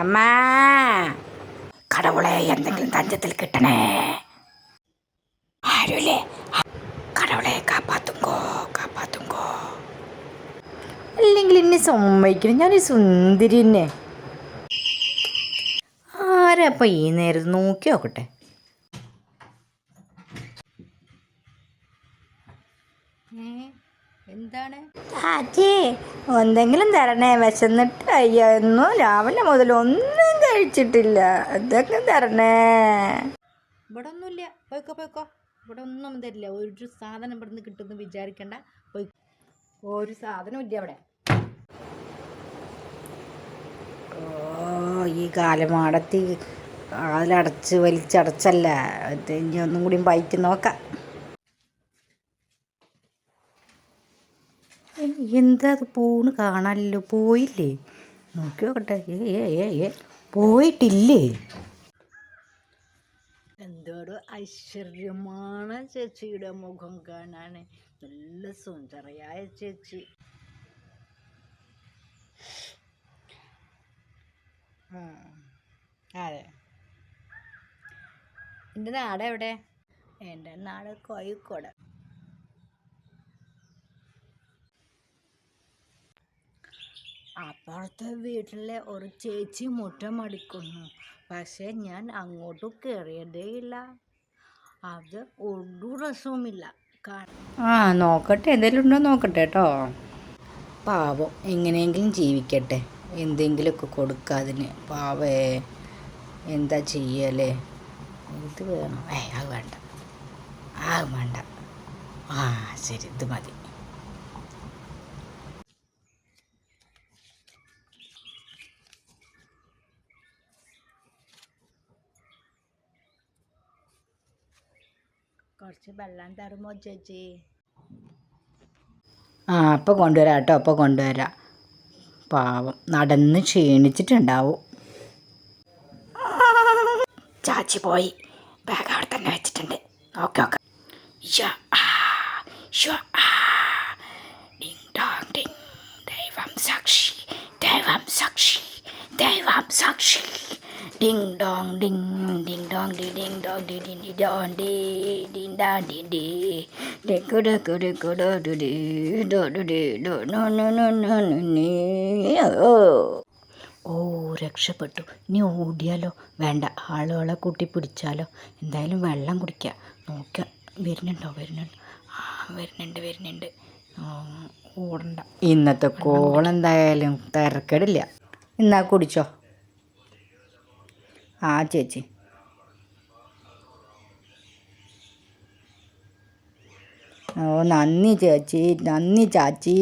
അമ്മാ. കടവുളെ എന്തെങ്കിലും തഞ്ചത്തിൽ കിട്ടണേ. ആരുല്ലേ? കടവുളെ കാപ്പാത്തുങ്കോ കാപ്പാത്തുങ്കോ. അല്ലെങ്കിൽ എന്നെ സമ്മതിക്കണം. ഞാൻ സുന്ദരി തന്നെ ആരപ്പം ഈ നേരത്ത് നോക്കി നോക്കട്ടെ? എന്താണ്? ചാച്ചി എന്തെങ്കിലും തരണേ. വിശന്നിട്ട് അയ്യോ ഒന്നും രാവിലെ മുതൽ ഒന്നും കഴിച്ചിട്ടില്ല. എന്തൊക്കെ തരണേ. ഇവിടെ ഒന്നുമില്ല പോയിക്കോ പോയിക്കോ. ഇവിടെ ഒന്നും തരില്ല. ഒരു സാധനം ഇവിടെ നിന്ന് കിട്ടുമെന്ന് വിചാരിക്കണ്ട. പോയി. ഒരു സാധനം ഇല്ല അവിടെ. ഓ ഈ കാലമാടത്തി. അതിലടച്ച് വലിച്ചടച്ചല്ല. ഒന്നും കൂടി ബൈക്ക് നോക്കാം. എന്താ അത് പോണ് കാണാനല്ലോ? പോയില്ലേ? നോക്കി നോക്കട്ടെ. ഏ ഏ ഏ പോയിട്ടില്ലേ? എന്തോട് ഐശ്വര്യമാണ് ചേച്ചിയുടെ മുഖം കാണാൻ നല്ല സുന്ദരയായ ചേച്ചി. അതെ. എന്റെ നാട് എവിടെ എന്റെ നാട് കോഴിക്കോട്. അപ്പുറത്തെ വീട്ടിലെ ഒരു ചേച്ചി മുറ്റം അടിക്കുന്നു. പക്ഷേ ഞാൻ അങ്ങോട്ട് കയറിയതേയില്ല അത് ഒരു രസവുമില്ല. ആ നോക്കട്ടെ. എന്തെങ്കിലും ഉണ്ടോ നോക്കട്ടെ കേട്ടോ. പാവം. എങ്ങനെയെങ്കിലും ജീവിക്കട്ടെ. എന്തെങ്കിലുമൊക്കെ കൊടുക്കുക അതിന്. പാവേ എന്താ ചെയ്യല്ലേ ഇത് വേണം? ഏ അത് വേണ്ട. ആ വേണ്ട. ആ ശരി. ഇത് മതി. കുറച്ച് വെള്ളം തരുമോ ചേച്ചി ആ അപ്പോൾ കൊണ്ടുവരാം കേട്ടോ അപ്പോൾ കൊണ്ടുവരാം. പാവം നടന്ന് ക്ഷീണിച്ചിട്ടുണ്ടാവും. ചാച്ചി പോയി. ബാഗ് അവിടെ തന്നെ വെച്ചിട്ടുണ്ട്. Okay okay show ah, show ah. Ding ding ding ding dong ding ding ding dong ding ding ding ഡി ding ding ding ഡി ഡെക്കു ഡെക്കു ഡെക്കു ഡോ ഡു ഡി ഡോ do do ഡോ do no no no no no ഓ ഓ രക്ഷപ്പെട്ടു. ഇനി ഓടിയാലോ വേണ്ട. ആളുകളെ കൂട്ടി പിടിച്ചാലോ? എന്തായാലും വെള്ളം കുടിക്കുക നോക്കുക വരുന്നുണ്ടോ? വരുന്നുണ്ടോ. ആ വരുന്നുണ്ട് വരുന്നുണ്ട്. ഓടണ്ട. ഇന്നത്തെ കോൾ എന്തായാലും തിരക്കേടില്ല. എന്നാ കുടിച്ചോ? ആ ചേച്ചി. ഓ നന്ദി ചേച്ചി നന്ദി ചാച്ചി.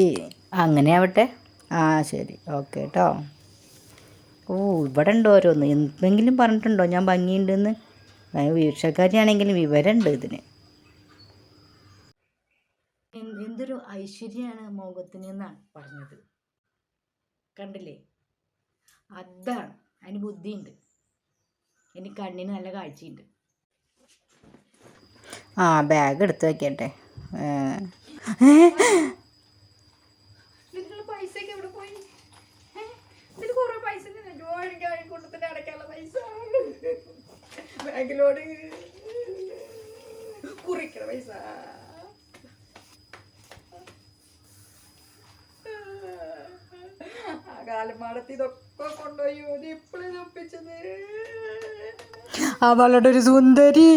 അങ്ങനെ ആവട്ടെ ആ ശരി. ഓക്കെ കേട്ടോ ഓ ഇവിടെ ഉണ്ടോ ഓരോന്ന്? എന്തെങ്കിലും പറഞ്ഞിട്ടുണ്ടോ? ഞാൻ ഭംഗിയുണ്ടെന്ന്. വീക്ഷക്കാരിയാണെങ്കിലും വിവരമുണ്ട് ഇതിന്. എന്ത് എന്തൊരു ഐശ്വര്യമാണ് മോഹത്തിന് എന്നാണ് പറഞ്ഞത്. കണ്ടില്ലേ? അതാണ്. അതിന് ബുദ്ധിയുണ്ട്. എനിക്ക് കണ്ണിന് നല്ല കാഴ്ചയുണ്ട്. ആ ബാഗ് എടുത്ത് വെക്കട്ടെ. ബാങ്കിലോട് കുറിക്കണ പൈസ. ആ കാലമാടത്തി ഇതൊക്കെ കൊണ്ടുപോയി ഇപ്പോഴും ഒപ്പിച്ചത് അവളുടെ ഒരു സുന്ദരി.